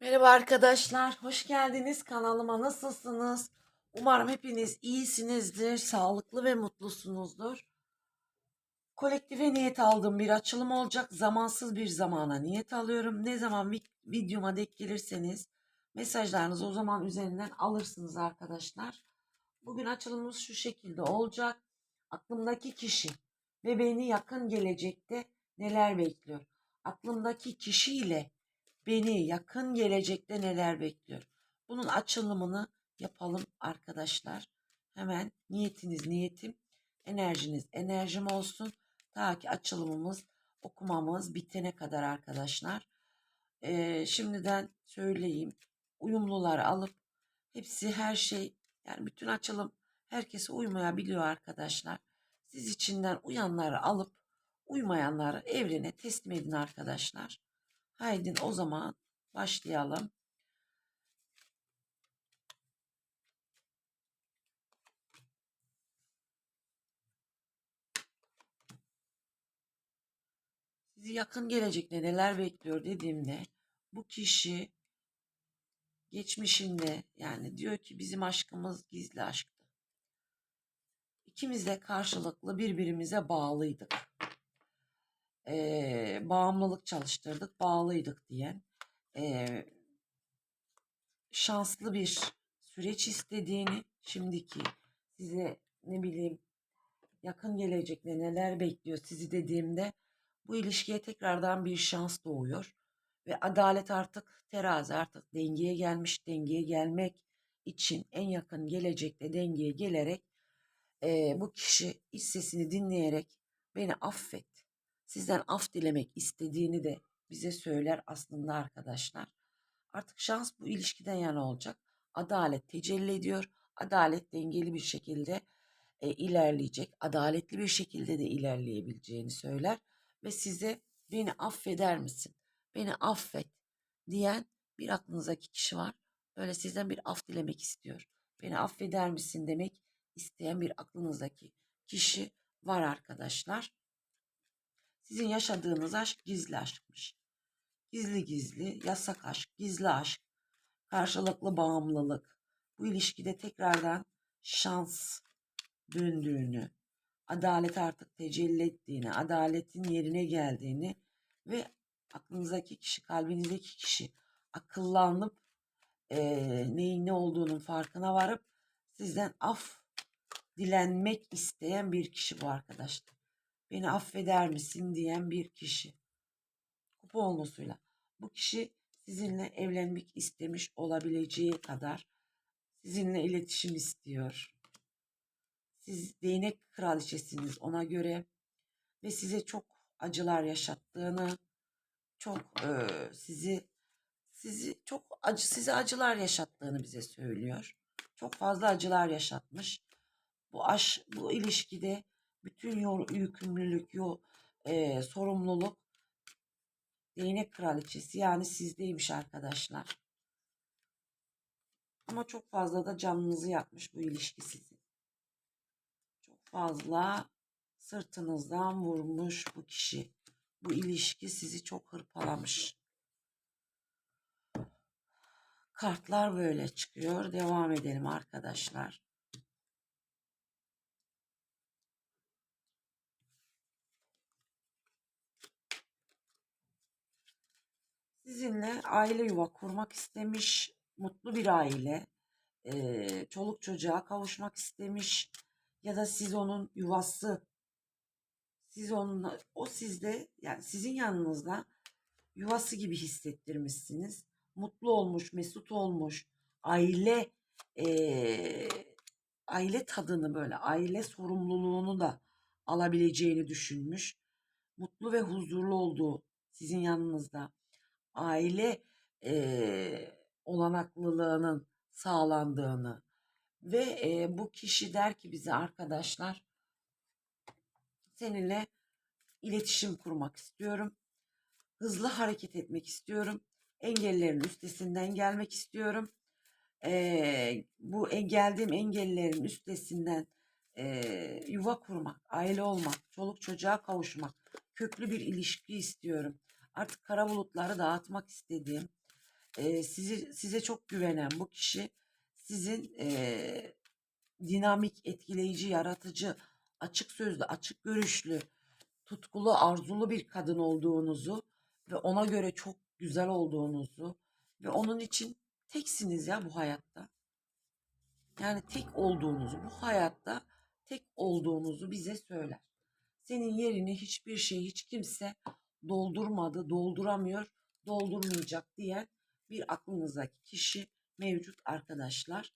Merhaba arkadaşlar, hoş geldiniz kanalıma. Nasılsınız? Umarım hepiniz iyisinizdir, sağlıklı ve mutlusunuzdur. Kolektife niyet aldığım bir açılım olacak. Zamansız bir zamana niyet alıyorum. Ne zaman vi- videoma denk gelirseniz mesajlarınızı o zaman üzerinden alırsınız arkadaşlar. Bugün açılımımız şu şekilde olacak. Aklımdaki kişi ve beni yakın gelecekte neler bekliyor? Aklımdaki kişiyle beni yakın gelecekte neler bekliyor? Bunun açılımını yapalım arkadaşlar. Hemen niyetiniz niyetim, enerjiniz enerjim olsun. Ta ki açılımımız, okumamız bitene kadar arkadaşlar. Ee, şimdiden söyleyeyim. Uyumluları alıp hepsi her şey yani bütün açılım herkese uymayabiliyor arkadaşlar. Siz içinden uyanları alıp uymayanları evrene teslim edin arkadaşlar. Haydi o zaman başlayalım. Sizi yakın gelecekte neler bekliyor dediğimde bu kişi geçmişinde yani diyor ki bizim aşkımız gizli aşktı. İkimiz de karşılıklı birbirimize bağlıydık. Ee, bağımlılık çalıştırdık, bağlıydık diyen ee, şanslı bir süreç istediğini, şimdiki size ne bileyim yakın gelecekte neler bekliyor sizi dediğimde bu ilişkiye tekrardan bir şans doğuyor. Ve adalet artık terazi artık dengeye gelmiş. Dengeye gelmek için en yakın gelecekte dengeye gelerek eee, bu kişi iç sesini dinleyerek beni affet. Sizden af dilemek istediğini de bize söyler aslında arkadaşlar. Artık şans bu ilişkiden yana olacak. Adalet tecelli ediyor. Adalet dengeli bir şekilde e, ilerleyecek. Adaletli bir şekilde de ilerleyebileceğini söyler ve size beni affeder misin? Beni affet diyen bir aklınızdaki kişi var. Böyle sizden bir af dilemek istiyor. Beni affeder misin demek isteyen bir aklınızdaki kişi var arkadaşlar. Sizin yaşadığınız aşk gizli aşkmış. Gizli gizli, yasak aşk, gizli aşk, karşılıklı bağımlılık. Bu ilişkide tekrardan şans döndüğünü, adalet artık tecelli ettiğini, adaletin yerine geldiğini ve aklınızdaki kişi, kalbinizdeki kişi akıllanıp eee, neyin ne olduğunun farkına varıp sizden af dilenmek isteyen bir kişi bu arkadaşlar. Beni affeder misin diyen bir kişi. Kupa olmasıyla. Bu kişi sizinle evlenmek istemiş olabileceği kadar sizinle iletişim istiyor. Siz değnek kraliçesiniz ona göre ve size çok acılar yaşattığını, çok eee, sizi sizi çok acı size acılar yaşattığını bize söylüyor. Çok fazla acılar yaşatmış. Bu aş bu ilişkide bütün yükümlülük, yo, eee, sorumluluk değnek kraliçesi yani sizdeymiş arkadaşlar. Ama çok fazla da canınızı yakmış bu ilişki sizin. Çok fazla sırtınızdan vurmuş bu kişi. Bu ilişki sizi çok hırpalamış. Kartlar böyle çıkıyor. Devam edelim arkadaşlar. Sizinle aile yuva kurmak istemiş, mutlu bir aile, eee, çoluk çocuğa kavuşmak istemiş ya da siz onun yuvası, siz onunla, o sizde yani sizin yanınızda yuvası gibi hissettirmişsiniz. Mutlu olmuş, mesut olmuş, aile eee, aile tadını böyle, aile sorumluluğunu da alabileceğini düşünmüş. Mutlu ve huzurlu olduğu sizin yanınızda aile eee, olanaklılığının sağlandığını ve eee, bu kişi der ki bize arkadaşlar seninle iletişim kurmak istiyorum. Hızlı hareket etmek istiyorum. Engellerin üstesinden gelmek istiyorum. Eee, bu geldiğim engellerin üstesinden eee, yuva kurmak, aile olmak, çoluk çocuğa kavuşmak, köklü bir ilişki istiyorum. Artık kara bulutları dağıtmak istediğim, e, sizi size çok güvenen bu kişi sizin e, dinamik, etkileyici, yaratıcı, açık sözlü, açık görüşlü, tutkulu, arzulu bir kadın olduğunuzu ve ona göre çok güzel olduğunuzu ve onun için teksiniz ya bu hayatta. Yani tek olduğunuzu, bu hayatta tek olduğunuzu bize söyler. Senin yerini hiçbir şey, hiç kimse doldurmadı, dolduramıyor, doldurmayacak diyen bir aklınızdaki kişi mevcut arkadaşlar.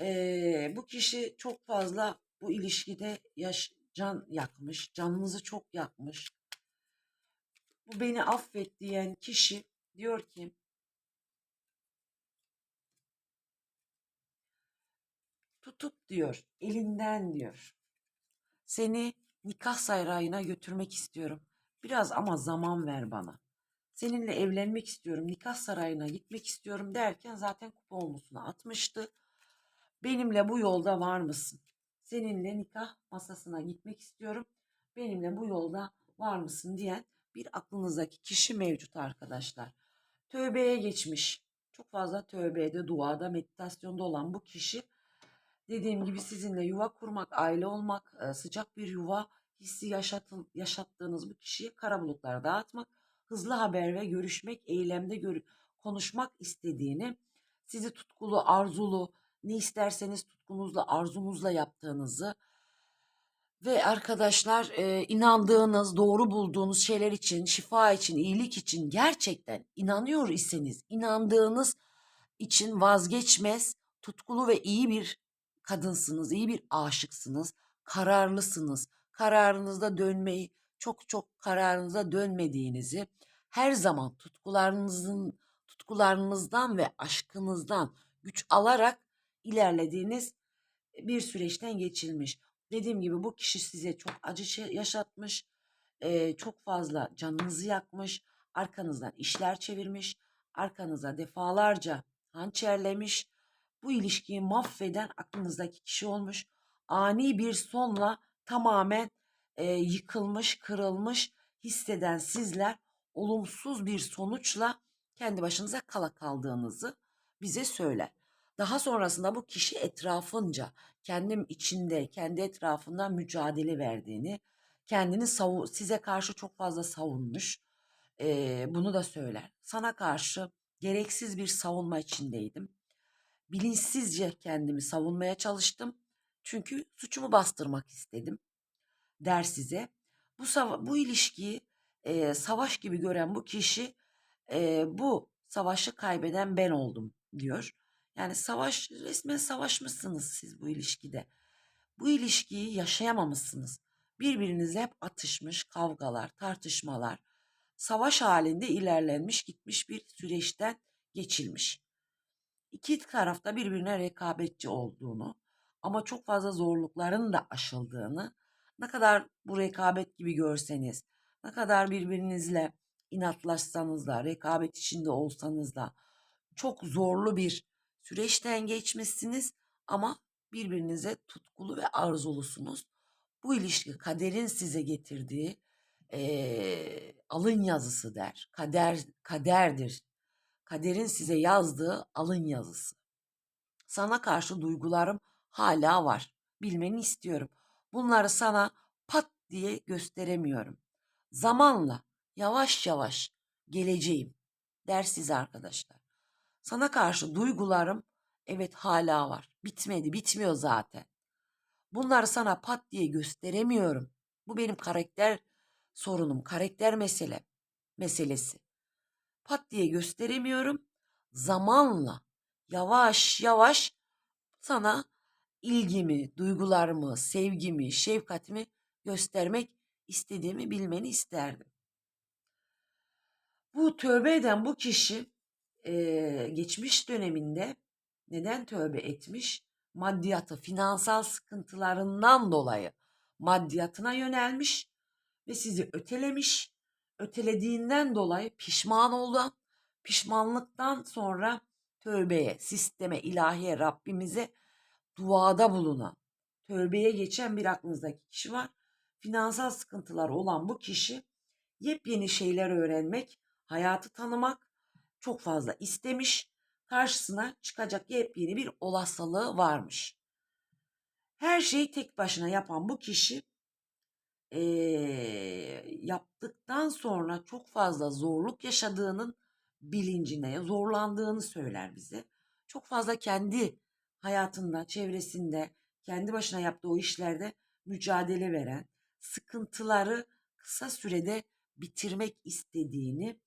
Ee, bu kişi çok fazla bu ilişkide yaş, can yakmış, canınızı çok yakmış. Bu beni affet diyen kişi diyor ki tutup diyor elinden diyor seni nikah sarayına götürmek istiyorum. Biraz ama zaman ver bana. Seninle evlenmek istiyorum, nikah sarayına gitmek istiyorum derken zaten kupa omuzuna atmıştı. Benimle bu yolda var mısın? Seninle nikah masasına gitmek istiyorum. Benimle bu yolda var mısın diyen bir aklınızdaki kişi mevcut arkadaşlar. Tövbeye geçmiş. Çok fazla tövbede, duada, meditasyonda olan bu kişi dediğim gibi sizinle yuva kurmak, aile olmak, e, sıcak bir yuva hissi yaşatın, yaşattığınız bu kişiye kara bulutlar dağıtmak, hızlı haber ve görüşmek, eylemde gör konuşmak istediğini, sizi tutkulu, arzulu, ne isterseniz tutkunuzla, arzunuzla yaptığınızı ve arkadaşlar e, inandığınız, doğru bulduğunuz şeyler için, şifa için, iyilik için gerçekten inanıyor iseniz, inandığınız için vazgeçmez, tutkulu ve iyi bir kadınsınız, iyi bir aşıksınız, kararlısınız. Kararınızda dönmeyi, çok çok kararınıza dönmediğinizi, her zaman tutkularınızın tutkularınızdan ve aşkınızdan güç alarak ilerlediğiniz bir süreçten geçilmiş. Dediğim gibi bu kişi size çok acı yaşatmış, çok fazla canınızı yakmış, arkanızdan işler çevirmiş, arkanıza defalarca hançerlemiş, bu ilişkiyi mahveden aklınızdaki kişi olmuş. Ani bir sonla tamamen e, yıkılmış, kırılmış hisseden sizler olumsuz bir sonuçla kendi başınıza kala kaldığınızı bize söyler. Daha sonrasında bu kişi etrafınca kendim içinde, kendi etrafından mücadele verdiğini, kendini savu size karşı çok fazla savunmuş. E, bunu da söyler. Sana karşı gereksiz bir savunma içindeydim bilinçsizce kendimi savunmaya çalıştım. Çünkü suçumu bastırmak istedim der size. Bu, bu ilişkiyi e, savaş gibi gören bu kişi e, bu savaşı kaybeden ben oldum diyor. Yani savaş resmen savaşmışsınız siz bu ilişkide. Bu ilişkiyi yaşayamamışsınız. Birbirinizle hep atışmış, kavgalar, tartışmalar, savaş halinde ilerlenmiş gitmiş bir süreçten geçilmiş iki tarafta birbirine rekabetçi olduğunu ama çok fazla zorlukların da aşıldığını ne kadar bu rekabet gibi görseniz, ne kadar birbirinizle inatlaşsanız da, rekabet içinde olsanız da çok zorlu bir süreçten geçmişsiniz ama birbirinize tutkulu ve arzulusunuz. Bu ilişki kaderin size getirdiği e, alın yazısı der. Kader kaderdir kaderin size yazdığı alın yazısı. Sana karşı duygularım hala var. Bilmeni istiyorum. Bunları sana pat diye gösteremiyorum. Zamanla yavaş yavaş geleceğim der size arkadaşlar. Sana karşı duygularım evet hala var. Bitmedi, bitmiyor zaten. Bunları sana pat diye gösteremiyorum. Bu benim karakter sorunum, karakter mesele meselesi pat diye gösteremiyorum. Zamanla yavaş yavaş sana ilgimi, duygularımı, sevgimi, şefkatimi göstermek istediğimi bilmeni isterdim. Bu tövbe eden bu kişi e, geçmiş döneminde neden tövbe etmiş? Maddiyatı, finansal sıkıntılarından dolayı maddiyatına yönelmiş ve sizi ötelemiş ötelediğinden dolayı pişman oldu. Pişmanlıktan sonra tövbeye, sisteme, ilahiye, Rabbimize duada bulunan, tövbeye geçen bir aklınızdaki kişi var. Finansal sıkıntılar olan bu kişi yepyeni şeyler öğrenmek, hayatı tanımak, çok fazla istemiş. Karşısına çıkacak yepyeni bir olasılığı varmış. Her şeyi tek başına yapan bu kişi eee, yaptıktan sonra çok fazla zorluk yaşadığının bilincine, zorlandığını söyler bize. Çok fazla kendi hayatında, çevresinde, kendi başına yaptığı o işlerde mücadele veren, sıkıntıları kısa sürede bitirmek istediğini,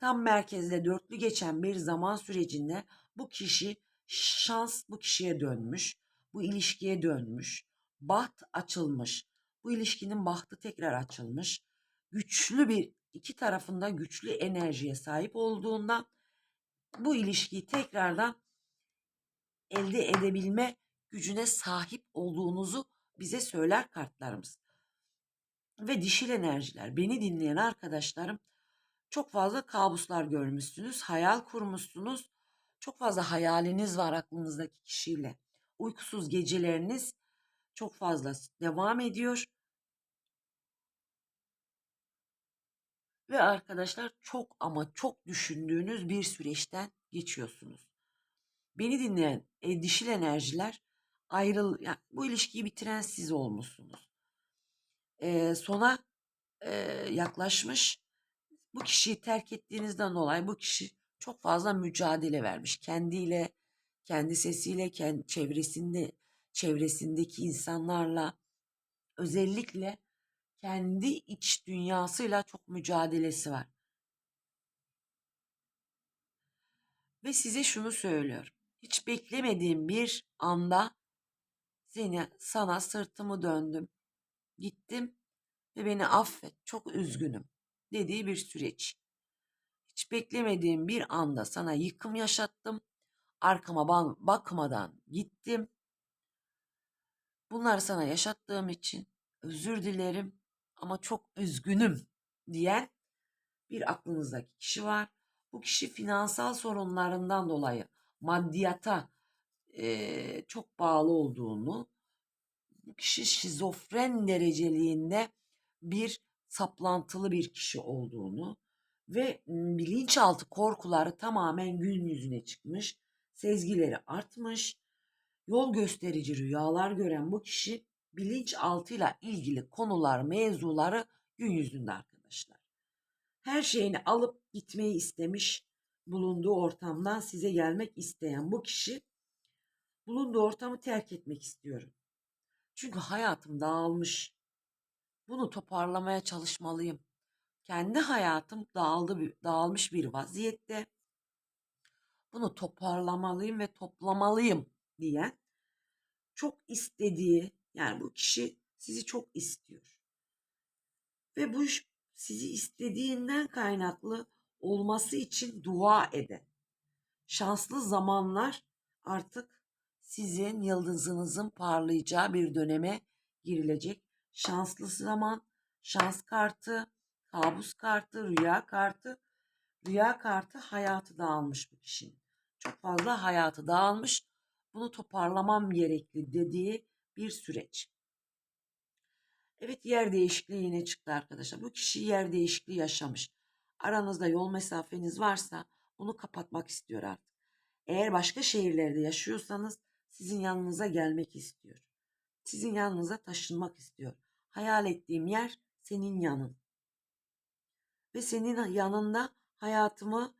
tam merkezde dörtlü geçen bir zaman sürecinde bu kişi şans bu kişiye dönmüş, bu ilişkiye dönmüş, baht açılmış, bu ilişkinin bahtı tekrar açılmış, güçlü bir iki tarafında güçlü enerjiye sahip olduğundan bu ilişkiyi tekrardan elde edebilme gücüne sahip olduğunuzu bize söyler kartlarımız. Ve dişil enerjiler. Beni dinleyen arkadaşlarım çok fazla kabuslar görmüşsünüz, hayal kurmuşsunuz. Çok fazla hayaliniz var aklınızdaki kişiyle. Uykusuz geceleriniz çok fazla devam ediyor. Ve arkadaşlar çok ama çok düşündüğünüz bir süreçten geçiyorsunuz. Beni dinleyen e, dişil enerjiler ayrıl yani bu ilişkiyi bitiren siz olmuşsunuz. E, sona e, yaklaşmış. Bu kişiyi terk ettiğinizden dolayı bu kişi çok fazla mücadele vermiş. Kendiyle, kendi sesiyle, kendi çevresinde, çevresindeki insanlarla özellikle kendi iç dünyasıyla çok mücadelesi var. Ve size şunu söylüyorum. Hiç beklemediğim bir anda seni sana sırtımı döndüm. Gittim ve beni affet. Çok üzgünüm dediği bir süreç. Hiç beklemediğim bir anda sana yıkım yaşattım. Arkama bakmadan gittim. Bunları sana yaşattığım için özür dilerim ama çok üzgünüm diyen bir aklınızdaki kişi var. Bu kişi finansal sorunlarından dolayı maddiyata e, çok bağlı olduğunu, bu kişi şizofren dereceliğinde bir saplantılı bir kişi olduğunu ve bilinçaltı korkuları tamamen gün yüzüne çıkmış, sezgileri artmış, yol gösterici rüyalar gören bu kişi bilinçaltıyla ilgili konular, mevzuları gün yüzünde arkadaşlar. Her şeyini alıp gitmeyi istemiş, bulunduğu ortamdan size gelmek isteyen bu kişi bulunduğu ortamı terk etmek istiyorum. Çünkü hayatım dağılmış. Bunu toparlamaya çalışmalıyım. Kendi hayatım dağıldı, dağılmış bir vaziyette. Bunu toparlamalıyım ve toplamalıyım diyen çok istediği yani bu kişi sizi çok istiyor. Ve bu sizi istediğinden kaynaklı olması için dua eden. Şanslı zamanlar artık sizin yıldızınızın parlayacağı bir döneme girilecek. Şanslı zaman, şans kartı, kabus kartı, rüya kartı. Rüya kartı hayatı dağılmış bu kişinin. Çok fazla hayatı dağılmış. Bunu toparlamam gerekli dediği bir süreç. Evet yer değişikliği yine çıktı arkadaşlar. Bu kişi yer değişikliği yaşamış. Aranızda yol mesafeniz varsa bunu kapatmak istiyor artık. Eğer başka şehirlerde yaşıyorsanız sizin yanınıza gelmek istiyor. Sizin yanınıza taşınmak istiyor. Hayal ettiğim yer senin yanın. Ve senin yanında hayatımı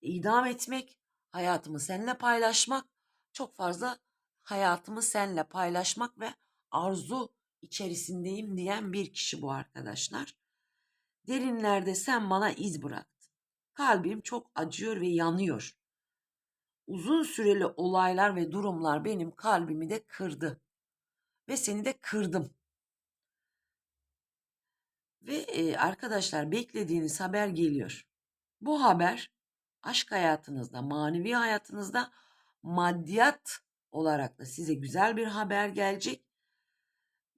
idam etmek, hayatımı seninle paylaşmak, çok fazla hayatımı seninle paylaşmak ve arzu içerisindeyim diyen bir kişi bu arkadaşlar. Derinlerde sen bana iz bıraktın. Kalbim çok acıyor ve yanıyor. Uzun süreli olaylar ve durumlar benim kalbimi de kırdı. Ve seni de kırdım. Ve e, arkadaşlar beklediğiniz haber geliyor. Bu haber aşk hayatınızda, manevi hayatınızda maddiyat olarak da size güzel bir haber gelecek.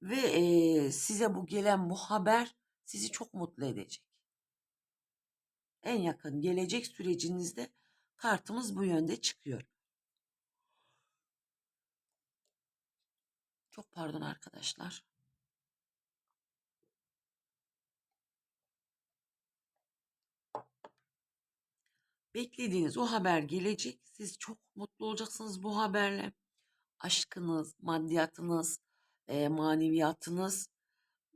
Ve e, size bu gelen bu haber sizi çok mutlu edecek. En yakın gelecek sürecinizde kartımız bu yönde çıkıyor. Çok pardon arkadaşlar. Beklediğiniz o haber gelecek. Siz çok mutlu olacaksınız bu haberle. Aşkınız, maddiyatınız, e, maneviyatınız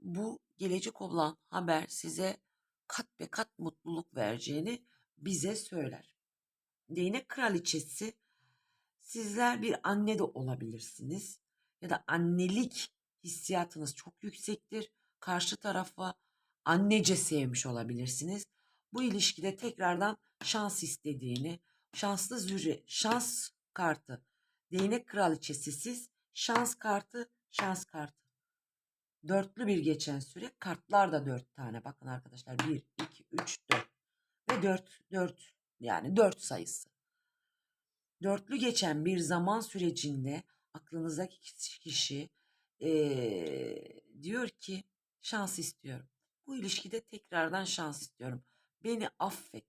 bu gelecek olan haber size kat be kat mutluluk vereceğini bize söyler. Değnek kraliçesi sizler bir anne de olabilirsiniz ya da annelik hissiyatınız çok yüksektir. Karşı tarafa annece sevmiş olabilirsiniz. Bu ilişkide tekrardan şans istediğini, şanslı züre, şans kartı, değnek kraliçesi siz, şans kartı, şans kartı. Dörtlü bir geçen süre, kartlar da dört tane. Bakın arkadaşlar 1, 2, 3, 4 ve 4, 4 yani 4 sayısı. Dörtlü geçen bir zaman sürecinde aklınızdaki kişi eee, diyor ki şans istiyorum. Bu ilişkide tekrardan şans istiyorum. Beni affet.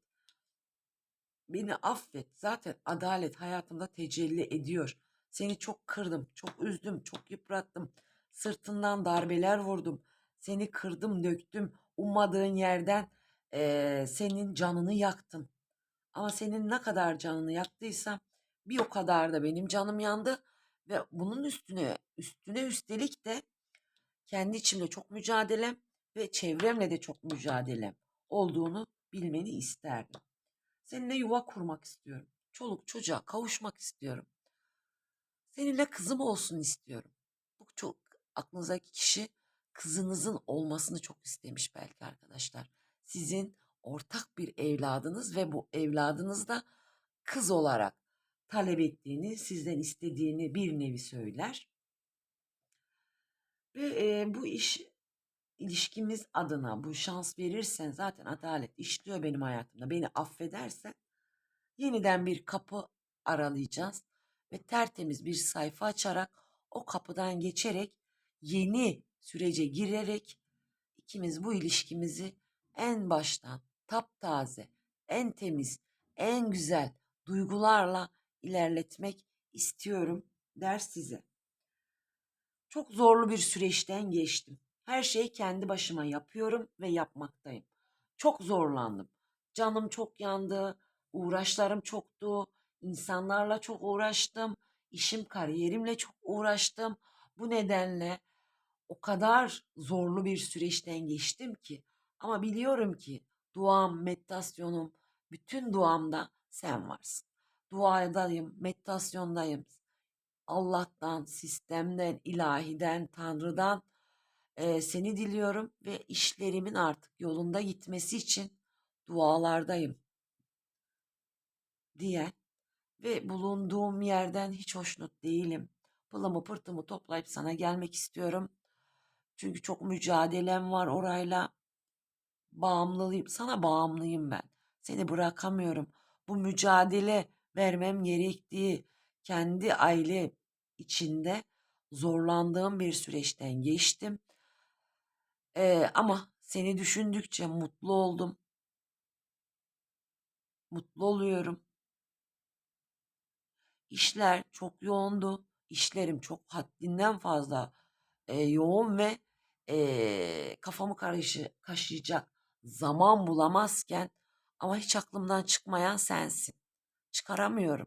Beni affet. Zaten adalet hayatımda tecelli ediyor. Seni çok kırdım, çok üzdüm, çok yıprattım. Sırtından darbeler vurdum. Seni kırdım, döktüm. Ummadığın yerden eee, senin canını yaktım. Ama senin ne kadar canını yaktıysam bir o kadar da benim canım yandı ve bunun üstüne üstüne üstelik de kendi içimde çok mücadelem ve çevremle de çok mücadelem olduğunu bilmeni isterdim. Seninle yuva kurmak istiyorum. Çoluk çocuğa kavuşmak istiyorum. Seninle kızım olsun istiyorum. Aklınızdaki kişi kızınızın olmasını çok istemiş belki arkadaşlar. Sizin ortak bir evladınız ve bu evladınız da kız olarak talep ettiğini, sizden istediğini bir nevi söyler. Ve e, bu iş ilişkimiz adına bu şans verirsen zaten adalet işliyor benim hayatımda. Beni affedersen yeniden bir kapı aralayacağız ve tertemiz bir sayfa açarak o kapıdan geçerek yeni sürece girerek ikimiz bu ilişkimizi en baştan taptaze, en temiz, en güzel duygularla ilerletmek istiyorum der size. Çok zorlu bir süreçten geçtim. Her şeyi kendi başıma yapıyorum ve yapmaktayım. Çok zorlandım. Canım çok yandı, uğraşlarım çoktu, insanlarla çok uğraştım, işim kariyerimle çok uğraştım. Bu nedenle o kadar zorlu bir süreçten geçtim ki ama biliyorum ki duam, meditasyonum, bütün duamda sen varsın. Duadayım, meditasyondayım. Allah'tan, sistemden, ilahiden, Tanrı'dan e, seni diliyorum ve işlerimin artık yolunda gitmesi için dualardayım diyen ve bulunduğum yerden hiç hoşnut değilim. Pılımı pırtımı toplayıp sana gelmek istiyorum. Çünkü çok mücadelem var orayla. Bağımlıyım. Sana bağımlıyım ben. Seni bırakamıyorum. Bu mücadele vermem gerektiği kendi aile içinde zorlandığım bir süreçten geçtim. Ee, ama seni düşündükçe mutlu oldum. Mutlu oluyorum. İşler çok yoğundu. İşlerim çok haddinden fazla e, yoğun ve e, kafamı karışı, kaşıyacak zaman bulamazken ama hiç aklımdan çıkmayan sensin. Çıkaramıyorum.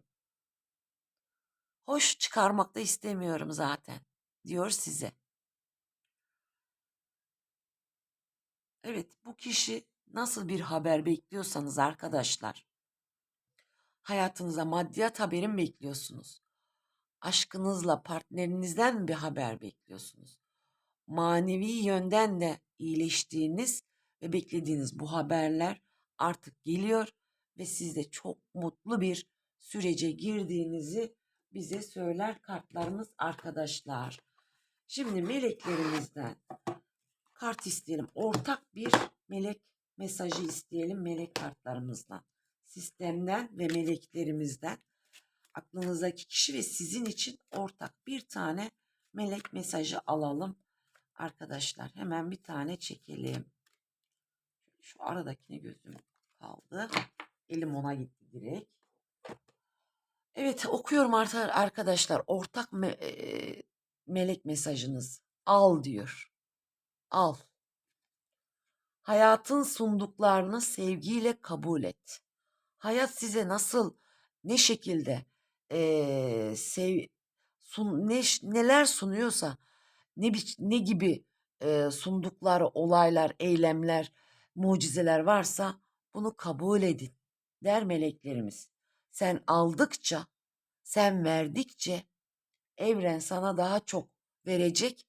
Hoş çıkarmak da istemiyorum zaten diyor size. Evet bu kişi nasıl bir haber bekliyorsanız arkadaşlar hayatınıza maddiyat haberi mi bekliyorsunuz? Aşkınızla partnerinizden bir haber bekliyorsunuz? Manevi yönden de iyileştiğiniz ve beklediğiniz bu haberler artık geliyor ve siz de çok mutlu bir sürece girdiğinizi bize söyler kartlarımız arkadaşlar. Şimdi meleklerimizden kart isteyelim. Ortak bir melek mesajı isteyelim melek kartlarımızdan. Sistemden ve meleklerimizden aklınızdaki kişi ve sizin için ortak bir tane melek mesajı alalım. Arkadaşlar hemen bir tane çekelim. Şu aradakine gözüm kaldı. Elim ona gitti direkt. Evet okuyorum arkadaşlar. Ortak me e melek mesajınız. Al diyor. Al. Hayatın sunduklarını sevgiyle kabul et. hayat size nasıl, ne şekilde eee, sev, sun, ne, neler sunuyorsa, ne, biç- ne gibi eee, sundukları olaylar, eylemler, mucizeler varsa bunu kabul edin der meleklerimiz. Sen aldıkça, sen verdikçe evren sana daha çok verecek.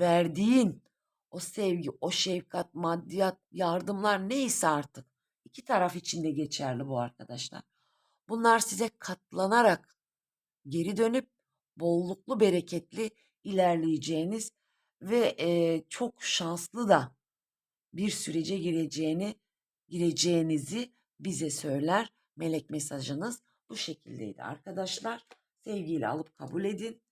Verdiğin o sevgi, o şefkat, maddiyat, yardımlar neyse artık. iki taraf için de geçerli bu arkadaşlar. Bunlar size katlanarak geri dönüp bolluklu, bereketli ilerleyeceğiniz ve eee, çok şanslı da bir sürece gireceğini gireceğinizi bize söyler. Melek mesajınız bu şekildeydi arkadaşlar. Sevgiyle alıp kabul edin.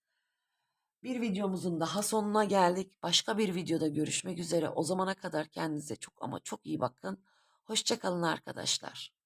Bir videomuzun daha sonuna geldik. Başka bir videoda görüşmek üzere. O zamana kadar kendinize çok ama çok iyi bakın. Hoşçakalın arkadaşlar.